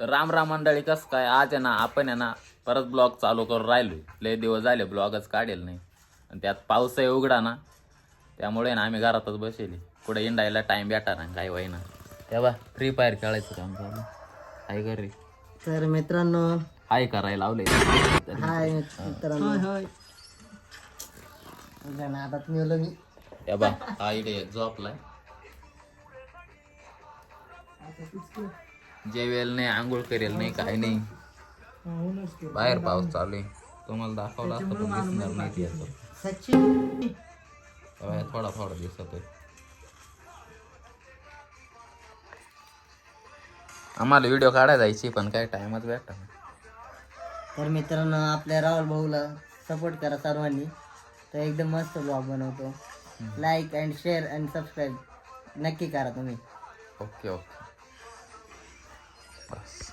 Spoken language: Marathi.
तर राम राम मंडळी कसं काय? आज आहे ना आपण आहे ना परत ब्लॉग चालू करून राहिलो. लय दिवस झाले ब्लॉगच काढेल नाही. आणि त्यात पाऊसही उघडा ना. त्यामुळे ना आम्ही घरातच बसेल कुठे इंडायला टाइम भेटा ना काही होईना. तेव्हा फ्री फायर खेळायचं काम चालू आहे. का रे? तर मित्रांनो हाय करायला लावले हाय मित्रांनो. आता मिळलो मी. तेव्हा हा इकडे झोपलाय. जेवेल नाही आंघोळ करेल नाही काही नाही. बाहेर पाऊस चालू आहे. तुम्हाला दाखवला असता पण दिसणार नाही ते असं. थोडा थोडा दिसत आहे आम्हाला व्हिडिओ काढायला जायची पण काय टाइमच भेटता. तर मित्रांनो आपल्या राहुल भाऊला सपोर्ट करा सर्वांनी. तर एकदम मस्त ब्लॉग बनवतो. Like and share and subscribe नक्की करा तुम्ही. Okay okay paz.